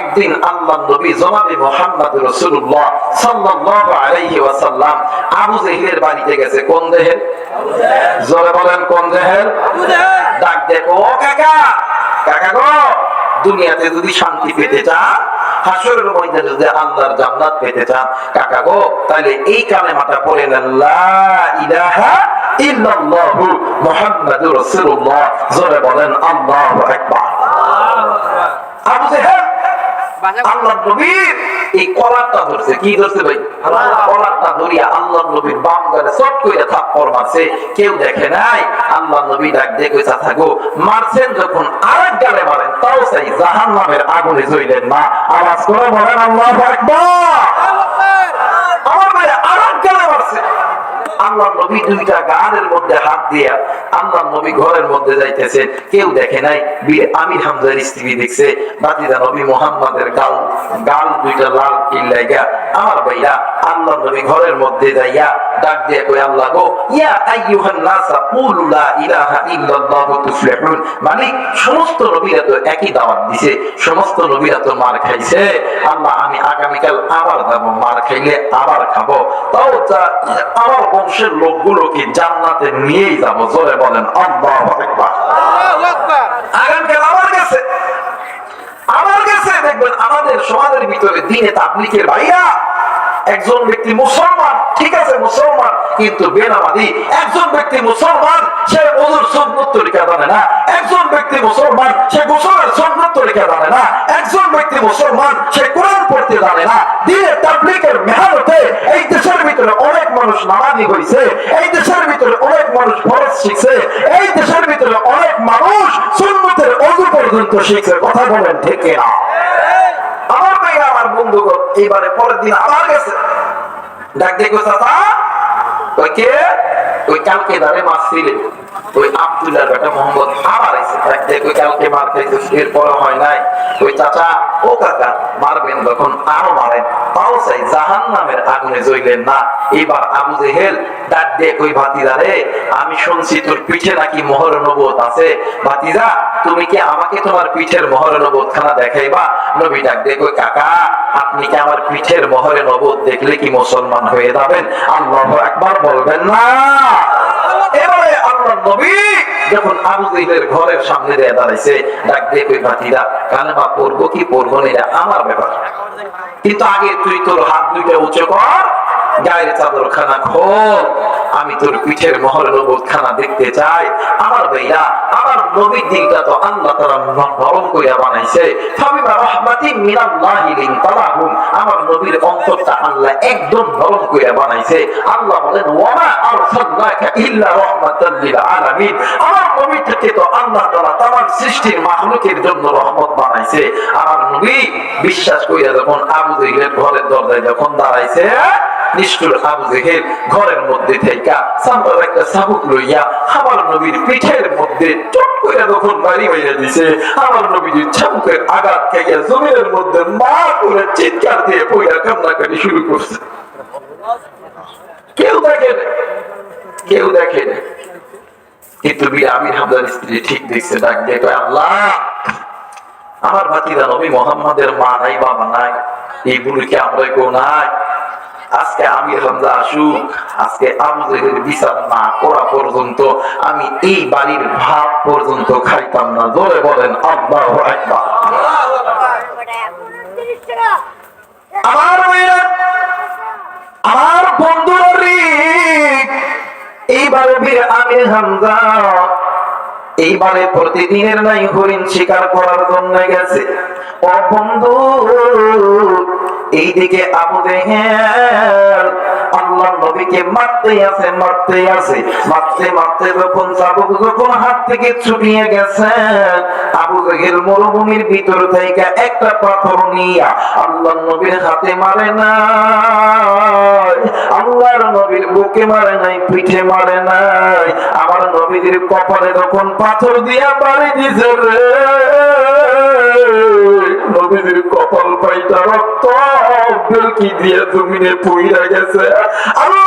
একদিন আল্লাহ নবী জনাবে মোহাম্মদ রসুল্লাহ সাল্লাল্লাহু আলাইহি ওয়াসাল্লাম আবু জেহেলের বাড়িতে গেছে। কোন দেহের জোরে বলেন কোন দেহের ডাক দেখো ও কাকা। কাকা গো দুনিয়াতে যদি শান্তি পেতে চান হাসরের মধ্যে যদি আল্লাহর জান্নাত পেতে চান কাকা গো তাহলে এই কালেমাটা পড়ে নেন লা ইলাহা ইল্লাল্লাহু মুহাম্মাদুর রাসূলুল্লাহ। জোরে বলেন আল্লাহু আকবার। আবু জেহেল আল্লাহ নবীর এই কলারটা ধরছে। কি ধরছে ভাই? কলারটা ধরিয়া আল্লাহ নবীর বাম গালে চট করে থাপ্পড় মারছে। কেউ দেখে নাই আল্লাহ নবী ডাক দিয়ে থাকো মারছেন যখন আরেক গালে মারেন তাও সেই জাহান নামের আগুনে জ্বললেন না। আওয়াজ করে বলেন আল্লাহ আকবার আমার ভাই আরেক গালে মারছে আল্লাহ নবী দুইটা গানের মধ্যে হাত দিয়া আল্লাহ নবী ঘরের মধ্যে যাইতেছে। কেউ দেখে নাই আমির হামজার স্ত্রী দেখছে বাতিদা নবী মোহাম্মদের গাল গাল দুইটা লাল কিল্লাইগা আমার ভাইয়া আল্লাহ নবী ঘরের মধ্যে যাইয়া ডাক দিয়ে কই আল্লাহ গো, ইয়া আইয়ুহান নাসা, কুলু লা ইলাহা ইল্লাল্লাহু তুফলিহুন। মানে সমস্ত নবীরা তো একই দাওয়াত দিছে, সমস্ত নবীরা তো মার খাইছে। আল্লাহ, আমি আগামীকাল আবার মার খাইলে আবার খাব। তাও আমার বংশের লোকগুলোকে জান্নাতে নিয়েই যাব? জোরে বলেন আল্লাহু আকবার। আগামীকাল আবার গেছে। আমার কাছে দেখবেন আমাদের সমাজের ভিতরে দিনে তাবলিকের ভাইয়া একজন ব্যক্তি মুসলমান, ঠিক আছে, মুসলমান, কিন্তু বেনামাদি একজন ব্যক্তি মুসলমান, সে ওজুর সুন্নত তরিকা জানে না। একজন ব্যক্তি মুসলমান, সে গোসলের সুন্নত তরিকা জানে না। একজন ব্যক্তি মুসলমান, সে কোরআন পড়তে জানে না। দিনে তাবলিকের মেহনতে এই দেশের ভিতরে অনেক মানুষ নামাজি হয়েছে এই দেশের ভিতরে অনেক মানুষ ফরজ শিখছে, এই দেশের ভিতরে অনেক মানুষ সুন্নতের অজু পর্যন্ত শিখছে, কথা বলেন ঠিক না বন্ধুগণ, এইবারে পরের দিন আবার গেছে। ডাক দেখো চাচা, ওই কে? ওই কালকে ধারে মাছ ছিলেন। ওই আব্দুল্লাহ বেটা মোহাম্মদ আবার এসে ডাক দেখো কালকে মার খাইছে এরপরে হয় নাই। ওই চাচা, ও কাকা, মারবেন তখন আরও মারেন, তাও চাই জাহান নামের আগুনে জ্বললেন না। এবার আবু জেহেল ডাক দিয়ে আমি শুনছি তোর পিঠে নাকি নবত আছে। তুমি কি আমাকে তোমার পিঠের দেখাইবা? নবী ডাক দিয়ে কই, কাকা, আপনি কি আমার পিঠের নবত দেখলে কি মুসলমান হয়ে যাবেন? আল্লাহ একবার বলবেন, না। এবারে আল্লাহ নবী যখন আবু জেহেলের ঘরের সামনে দিয়ে দাঁড়াইছে, ডাক দিয়ে কই পড়ব কি পড়ব না আমার ব্যাপার। কিন্তু আগে তুই তোর হাত দুইটা উঁচু কর, গায়ের চাদর খানা খোল, আমি তোর পিঠের মহল খানা দেখতে চাই। আমার ভাইয়া আমার নবীর দিনটা তো আল্লাহ তারা নরম কইরা বানাইছে। আমার নবীর অন্তরটা আল্লাহ একদম নরম কইরা বানাইছে। আল্লাহ বলেন, ওয়ামা আরসালনাকা ইল্লা রাহমাতাল কইরা ঘরের মধ্যে একটা সাবুক লইয়া আমার নবীর পিঠের মধ্যে চট করে যখন বাড়ি হইয়া দিছে, আমার নবীজির চাবুকের আঘাত খাইয়া জমিনের মধ্যে মা করে চিৎকার দিয়ে পয়লা কান্নাকাটি শুরু করছে। কেউ দেখে কেউ দেখে কিন্তু আমির হামদার স্ত্রী ঠিক দেখছে, ডাক দিয়ে আল্লাহ, আমার ভাতিরা নবী মোহাম্মদের মা নাই, বাবা নাই এইগুলো কি আমরা কেউ নাই। আজকে আমির হামজা আসুক, আজকে জেহের বিচার না করা পর্যন্ত আমি এই বাড়ির ভাত পর্যন্ত খাইতাম না। জোরে বলেন, আল্লাহ একবার আমার আমার বন্ধুরা এইবারে বীর আমির হামজা, এইবারে প্রতিদিনের নাই হরিণ শিকার করার জন্য গেছে। ও বন্ধু, এইদিকে আবু আল্লাহ নবীকে মারতে আছে মারতে আছে। মারতে মারতে যখন চাবুক যখন হাত থেকে ছুটিয়ে গেছে, আবু জেহেল মরুভূমির ভিতর থেকে একটা পাথর নিয়া আল্লাহ নবীর হাতে মারে না আল্লাহর নবীর বুকে মারে নাই, পিঠে মারে নাই। আমার নবীদের কপালে যখন পাথর দিয়া বাড়ি দিছে রে নবীদের কপাল পাইটা রক্ত কি দিয়ে জমিনে পড়িয়া গেছে? আল্লাহ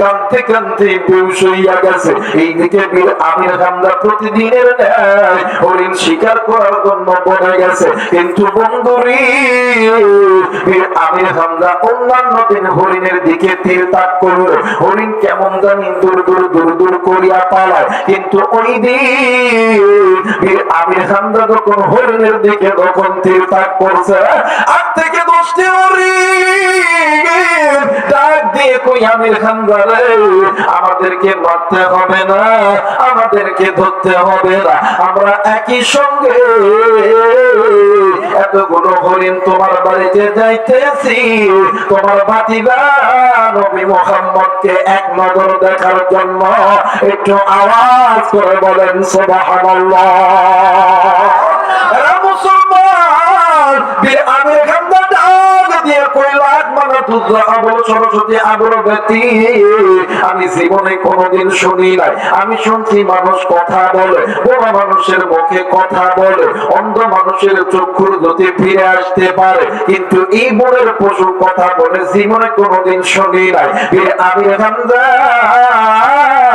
কানতে কানতে বেউস হইয়া গেছে। এইদিকে বীর আমির হামদা প্রতিদিনের ন্যায় হরিণ শিকার করার জন্য বনে গেছে। কিন্তু বন্ধুরি বীর আমির হামদা অন্যান্য দিন হরিণের দিকে তীর তাক করল। হরিণ কেমন জানি দূর দূর দূর দূর করিয়া পালায়। কিন্তু ওই দিন বীর আমির হামদা যখন হরিণের দিকে যখন তীর তাক করছে আর থেকে হামদা আমাদেরকে ধরতে হবে না। আমরা একই সঙ্গে এতগুলো হরিণ তোমার বাড়িতে যাইতেছি। তোমার মোহাম্মদকে এক নজর দেখার জন্য একটু আওয়াজ করে বলেন এরা মুসলমান বীর আমির খান্দা ডাক দিয়ে কইল আকমানা তুদ্রা আবু আমি জীবনে কোনোদিন শুনি নাই। আমি শুনছি মানুষ কথা বলে বড় মানুষের মুখে কথা বলে, অন্ধ মানুষের চক্ষুর গতি ফিরে আসতে পারে। কিন্তু এই বনের পশু কথা বলে জীবনে কোনোদিন শুনি নাই। আমি খান্দা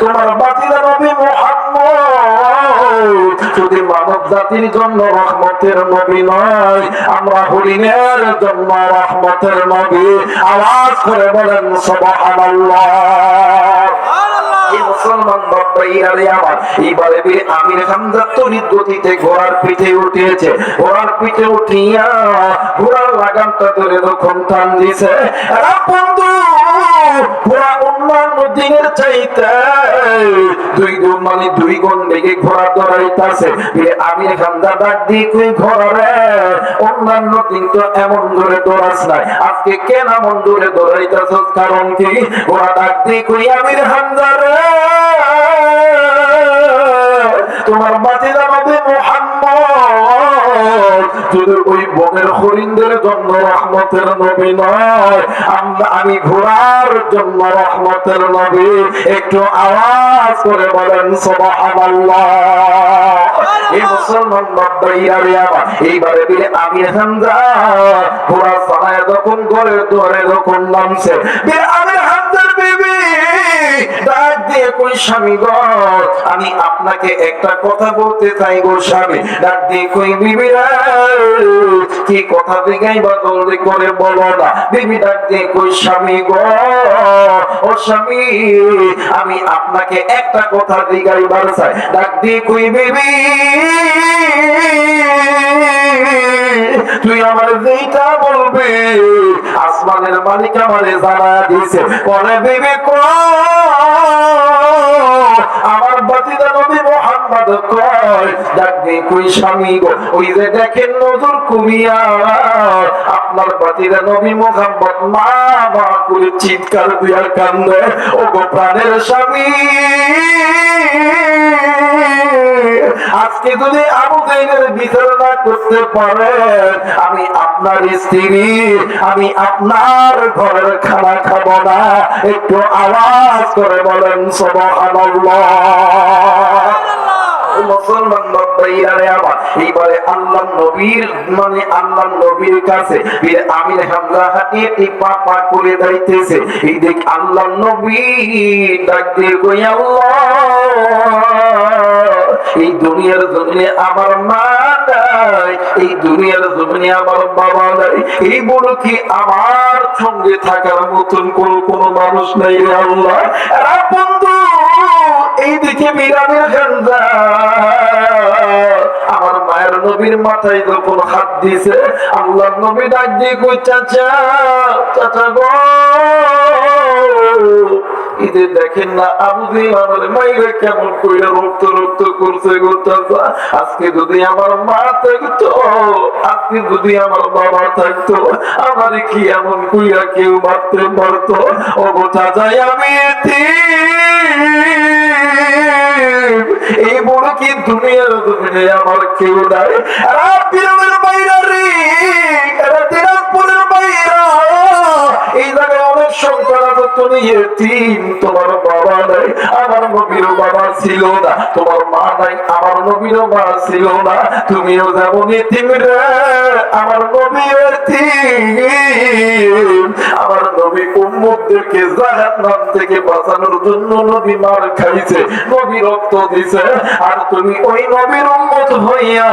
তোমার বাতিরা নবী মোহাম্মদ। যদি মানব জাতির জন্য রহমতের নবী নয় আমরা হরিণের জন্য রহমতের নবী। আওয়াজ করে বলেন সুবহানাল্লাহ। মুসলমান এইবারে আমির হামজা তড়িৎ গতিতে ঘোড়ার পিঠে উঠিয়েছে। ঘোড়ার পিঠে উঠিয়া ঘোড়ার লাগামটা ধরে যখন টান দিছে। বন্ধু ঘোড়া চাইতে দুই গুণ মানে দুই গুণ বেগে ঘোড়া ডাক দিয়ে রে? অন্যান্য দিন এমন ধরে দৌড়াস নাই। আজকে কেন এমন ধরে দৌড়াইতেছ কারণ কি? ঘোড়া ডাক দিয়ে আমির হামজা রে? ওই বনের হরিণদের জন্য রহমতের নবী নয়। আমি ঘোড়ার জন্য রহমতের নবী। একটু আওয়াজ করে বলেন, সুবহানাল্লাহ। এইবারে আমি যখন নামছে বিবি আমি আপনাকে একটা কথা বলতে চাই গো স্বামী। ডাক দিয়ে কই, বিবি কি কথা দিগাই বা জলদি করে বলো না। বিবি ডাক দিয়ে কই, স্বামী গো, ও স্বামী, আমি আপনাকে একটা কথা দিগাইবার চাই। ডাক দিয়ে কই, বিবি, তুই আমার যেইটা বলবি আসমানের মালিক আমারে জানা দিছে পরে বিবি আমার বাতিদা নবী মোহাম্মদ কয় ডাক দিয়ে কই স্বামী গো, ওই যে দেখেন নজর কুমিয়া, আপনার বাতিদা নবী মোহাম্মদ মা মা করে চিৎকার দিয়া কান্দে ও গো প্রাণের স্বামী আজকে যদি আবু জাইদের বিচার না করতে পারে আমি আপনার স্ত্রী, আমি আপনার ঘরের খানা খাব না। একটু আওয়াজ করে বলেন মুসলমান আল্লাহ নবীর মানে এই আল্লাহ নবী ডাক দিয়ে এই দুনিয়ার জমিনে আমার মা নাই, এই দুনিয়ার জমিনে আমার বাবা নাই, এই বড় কি আমার সঙ্গে থাকার মতন কোন কোন মানুষ নাই আল্লাহ। বন্ধু এইদিকে বিরামের খান্দা আমার মায়ের নবীর মাথায় যখন হাত দিছে আল্লাহ নবী ডাক দিয়ে কই, চাচা চাচা গো। ঈদে দেখেন না, আবু আমার মাইরে কেমন কইরা রক্ত রক্ত করছে আজকে যদি আমার মা থাকতো, আজকে যদি আমার বাবা থাকতো, আমার কি এমন কইরা কেউ মারতে পারতো? ও যায় আমি এই বড় কি দুনিয়ার দুনিয়ায় আমার কেউ নাই? আর বাইরে তুমি নাই, আমার নবীর মা ছিল না। তুমিও যেমন আমার নবী থেকে বাঁচানোর জন্য নবী মার খাইছে, নবী রক্ত দিছে। আর তুমি ওই নবীর উম্মত হইয়া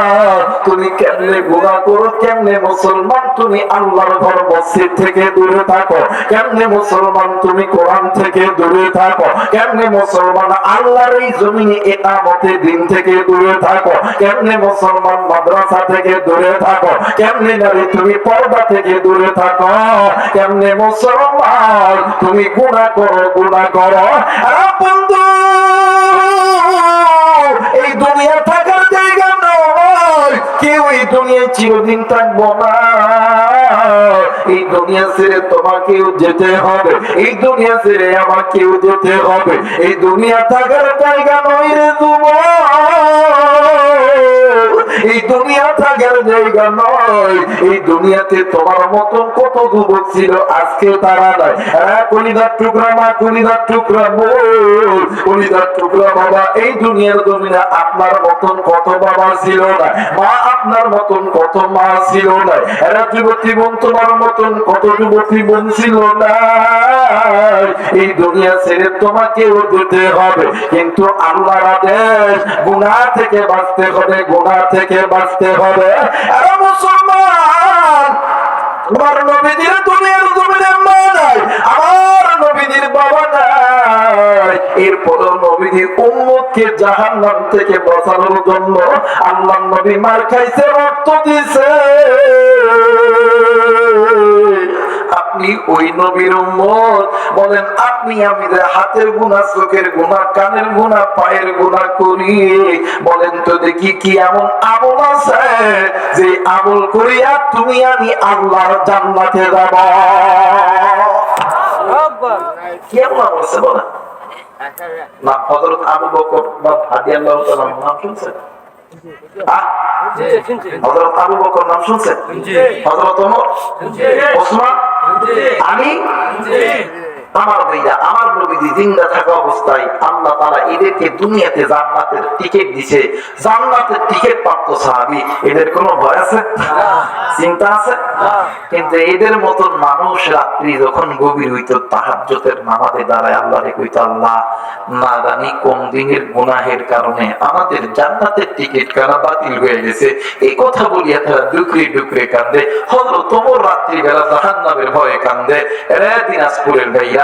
তুমি কেমনে করো, কেমনে মুসলমান? তুমি আল্লাহর ঘর মসজিদ থেকে দূরে থাকো, কেমনে মুসলমান? তুমি কোরআন থেকে দূরে থাকো। কেমনে মুসলমান আল্লাহর এই জমিনে একামতে দিন থেকে দূরে থাকো? কেমনে মুসলমান মাদ্রাসা থেকে দূরে থাকো? কেমনে নারী তুমি পর্দা থেকে দূরে থাকো? কেমনে মুসলমান তুমি গুনাহ করো গুনাহ করো? বন্ধু, এই দুনিয়া থাকার জায়গা নয়। কেউ এই দুনিয়ায় চিরদিন থাকব না। এই দুনিয়া ছেড়ে তোমাকেও যেতে হবে। এই দুনিয়া ছেড়ে আমাকেও যেতে হবে। এই দুনিয়া থাকার জায়গা নয় রে যুবক। এই দুনিয়া থাকার জায়গা নয়। এই দুনিয়াতে তোমার মতন কত যুবক ছিল, আজকে তারা নাই হ্যাঁ কলিদার টুকরা মা, কলিদার টুকরা বোন কলিদার টুকরা বাবা, এই দুনিয়ার দুনিয়া আপনার মতন কত বাবা ছিল না? মা আপনার মতন কত মা ছিল না? এরা যুবতী বোন, তোমার মতন কত যুবতী বোন ছিল না? এই দুনিয়া ছেড়ে তোমাকেও যেতে হবে। কিন্তু আল্লাহর আদেশ, গুনাহ থেকে বাঁচতে হবে, গুনাহ থেকে বাঁচতে হবে। মুসলমান। আমার নবীদের দুনিয়ার মা নাই, আমার নবীদের বাবা নাই। এরপর উম্মতকে থেকে বাঁচানোর জন্য আল্লাহ নবী মার খাইছে, রক্ত দিছে। আপনি ওই নবীর উম্মত। বলেন আপনি আমি যে হাতের গুণা চোখের গুণা কানের গুণা পায়ের গুণা করি। বলেন তো দেখি কি এমন আমল আছে যে আমল করিয়া তুমি আমি আল্লাহর জান্নাতে যাব। কি আমল আছে বলেন? না হযরত আবু বকর বা রাদিয়াল্লাহু তাআলা নাম শুনছেন? আহ, হযরত আবু বকর নাম শুনছেন? হযরত ওমর? ওসমান? আমি আমার ভাইয়া আমার নবীজি জিন্দা থাকা অবস্থায় আল্লাহ তারা এদেরকে দুনিয়াতে জান্নাতের টিকিট দিছে। জান্নাতের টিকিট প্রাপ্ত সাহাবি এদের কোনো ভয় আছে? চিন্তা আছে? কিন্তু এদের মতন মানুষ রাত্রি যখন গভীর হইত দাঁড়ায় আল্লাহ না জানি কোন দিনের গুনাহের কারণে আমাদের জান্নাতের টিকিট কারা বাতিল হয়ে গেছে? এই কথা বলিয়া তারা ডুকরে ডুকরে কান্দে। হজরত তোমর রাত্রি বেলা জাহান্নামের ভয়ে কান্দে। রে দিনাজপুরের ভাইয়া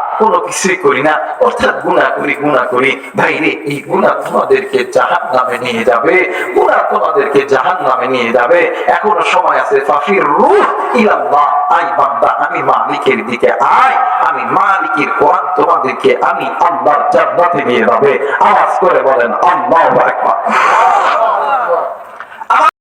কোনো কিছুই করি না। অর্থাৎ গুণা করি গুণা করি। ভাইরে এই গুণা তোমাদেরকে জাহান নামে নিয়ে যাবে। গুণা তোমাদেরকে জাহান নামে নিয়ে যাবে। এখনও সময় আছে ফাফির রূহ ইলাল্লাহ। আই বান্দা, আমি মালিকের দিকে আয়। আমি মালিকের কোরআন তোমাদেরকে আমি আল্লাহর জান্নাতে নিয়ে যাবে। আওয়াজ করে বলেন, আল্লাহু আকবার।